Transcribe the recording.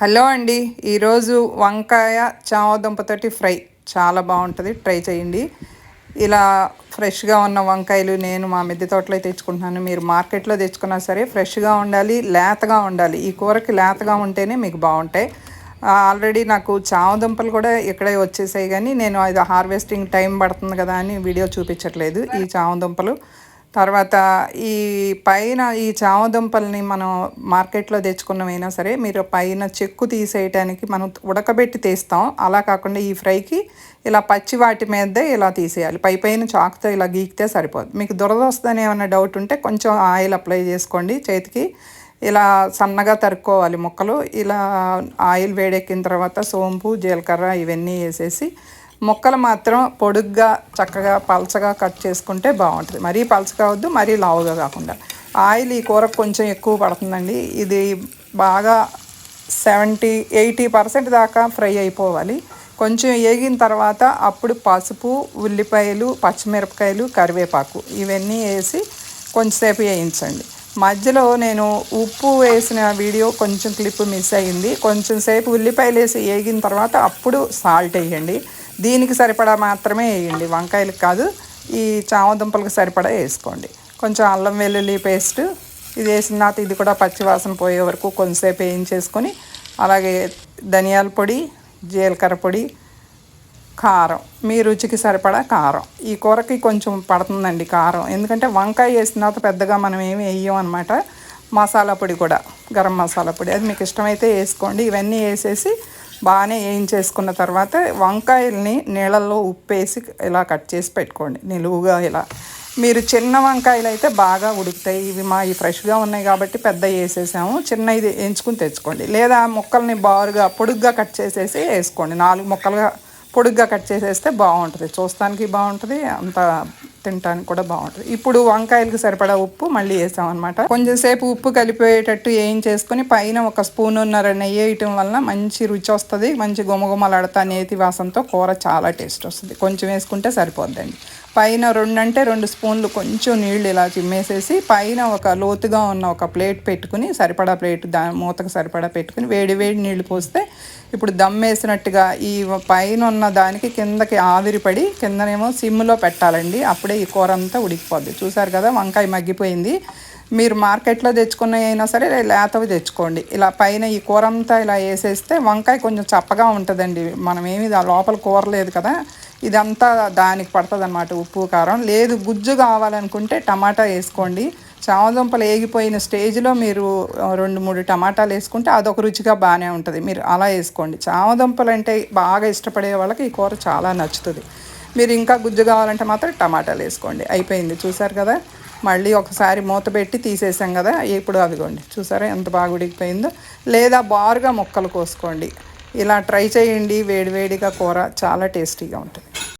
Hello అండి. ఈరోజు వంకాయ చామదుంపతోటి ఫ్రై. చాలా బాగుంటుంది. ట్రై చేయండి. ఇలా ఫ్రెష్గా ఉన్న వంకాయలు నేను మా మిద్దె తోటలో తెచ్చుకుంటున్నాను. మీరు మార్కెట్లో తెచ్చుకున్నా సరే ఫ్రెష్గా ఉండాలి లేతగా ఉండాలి. ఈ కూరకి లేతగా ఉంటేనే మీకు బాగుంటాయి. ఆల్రెడీ నాకు చామదుంపలు కూడా ఇక్కడే వచ్చేసాయి కానీ నేను అది హార్వెస్టింగ్ టైం పడుతుంది కదా అని వీడియో చూపించట్లేదు. ఈ చామదుంపలు తర్వాత ఈ పైన ఈ చామదుంపల్ని మనం మార్కెట్లో తెచ్చుకున్నమైనా సరే మీరు పైన చెక్కు తీసేయటానికి మనం ఉడకబెట్టి తీస్తాం. అలా కాకుండా ఈ ఫ్రైకి ఇలా పచ్చి వాటి మీద ఇలా తీసేయాలి. పై పైన చాకుతో ఇలా గీకితే సరిపోదు. మీకు దురద వస్తుందని ఏమైనా డౌట్ ఉంటే కొంచెం ఆయిల్ అప్లై చేసుకోండి. చేతికి ఇలా సన్నగా తరుక్కోవాలి ముక్కలు. ఇలా ఆయిల్ వేడెక్కిన తర్వాత సోంపు జీలకర్ర ఇవన్నీ వేసేసి ముక్కలు మాత్రం పొడుగ్గా చక్కగా పలచగా కట్ చేసుకుంటే బాగుంటుంది. మరీ పలచగా వద్దు మరీ లావుగా కాకుండా. ఆయిల్ ఈ కూరకు కొంచెం ఎక్కువ పడుతుందండి. ఇది బాగా సెవెంటీ ఎయిటీ పర్సెంట్ దాకా ఫ్రై అయిపోవాలి. కొంచెం వేగిన తర్వాత అప్పుడు పసుపు ఉల్లిపాయలు పచ్చిమిరపకాయలు కరివేపాకు ఇవన్నీ వేసి కొంచెంసేపు వేయించండి. మధ్యలో నేను ఉప్పు వేసిన వీడియో కొంచెం క్లిప్ మిస్ అయ్యింది కొంచెం సేపు ఉల్లిపాయలు వేసి వేగిన తర్వాత అప్పుడు సాల్ట్ వేయండి. దీనికి సరిపడా మాత్రమే వేయండి. వంకాయలకు కాదు ఈ చామదుంపలకు సరిపడా వేసుకోండి. కొంచెం అల్లం వెల్లుల్లి పేస్ట్ ఇది వేసిన తర్వాత ఇది కూడా పచ్చివాసన పోయే వరకు కొంతసేపు వేయించేసుకొని అలాగే ధనియాల పొడి జీలకర్ర పొడి కారం. మీ రుచికి సరిపడా కారం. ఈ కూరకి కొంచెం పడుతుందండి కారం. ఎందుకంటే వంకాయ వేసిన తర్వాత పెద్దగా మనం ఏమి వేయం అనమాట మసాలా పొడి కూడా గరం మసాలా పొడి. అది మీకు ఇష్టమైతే వేసుకోండి. ఇవన్నీ వేసేసి బాగానే వేయించేసుకున్న తర్వాత వంకాయల్ని నీళ్ళల్లో ఉప్పేసి ఇలా కట్ చేసి పెట్టుకోండి. నిలువుగా ఇలా. మీరు చిన్న వంకాయలు అయితే బాగా ఉడుకుతాయి. ఇవి మా ఈ ఫ్రెష్గా ఉన్నాయి కాబట్టి పెద్ద వేసేసాము. చిన్న ఇది ఎంచుకుని తెచ్చుకోండి. లేదా ముక్కల్ని బారుగా పొడుగ్గా కట్ చేసేసి వేసుకోండి. నాలుగు ముక్కలుగా పొడుగ్గా కట్ చేసేస్తే బాగుంటుంది. చూస్తానికి బాగుంటుంది. అంత తినడానికి కూడా బాగుంటుంది. ఇప్పుడు వంకాయలకు సరిపడా ఉప్పు మళ్ళీ వేసామన్నమాట కొంచెం సేపు ఉప్పు కలిపేటట్టు ఏం చేసుకుని పైన ఒక స్పూన్ ఉన్నర నెయ్యి వేయటం వల్ల మంచి రుచి వస్తుంది. మంచి గుమగుమలాడతా నేతి వాసంతో కూర చాలా టేస్ట్ వస్తుంది. కొంచెం వేసుకుంటే సరిపోద్దండి. పైన రెండు అంటే రెండు స్పూన్లు కొంచెం నీళ్ళు ఇలా చిమ్మేసేసి పైన ఒక లోతుగా ఉన్న ఒక ప్లేట్ పెట్టుకుని సరిపడా ప్లేట్ దా మూతకు సరిపడా పెట్టుకుని వేడి వేడి నీళ్ళు పోస్తే ఇప్పుడు దమ్ వేసినట్టుగా ఈ పైన ఉన్న దానికి కిందకి ఆవిరి పడి కిందనేమో సిమ్లో పెట్టాలండి. అప్పుడే ఈ కూర అంతా ఉడికిపోద్ది. చూసారు కదా వంకాయ మగ్గిపోయింది. మీరు మార్కెట్లో తెచ్చుకున్న అయినా సరే లేతవి తెచ్చుకోండి. ఇలా పైన ఈ కూర అంతా ఇలా వేసేస్తే వంకాయ కొంచెం చప్పగా ఉంటుందండి. మనం ఏమి లోపల కూర లేదు కదా ఇదంతా దానికి పడుతుంది అనమాట ఉప్పు కారం. లేదు గుజ్జు కావాలనుకుంటే టమాటా వేసుకోండి. చామదుంపలు వేగిపోయిన స్టేజ్లో మీరు రెండు మూడు టమాటాలు వేసుకుంటే అదొక రుచిగా బాగానే ఉంటుంది. మీరు అలా వేసుకోండి. చామదుంపలు అంటే బాగా ఇష్టపడే వాళ్ళకి ఈ కూర చాలా నచ్చుతుంది. మీరు ఇంకా గుజ్జు కావాలంటే మాత్రం టమాటాలు వేసుకోండి. అయిపోయింది. చూసారు కదా? మళ్ళీ ఒకసారి మూత పెట్టి తీసేసాం కదా? ఇప్పుడు అదిగోండి. చూసారా? ఎంత బాగా ఉడికిపోయిందో. లేదా బారుగా ముక్కలు కోసుకోండి. ఇలా ట్రై చేయండి. వేడివేడిగా కూర చాలా టేస్టీగా ఉంటుంది.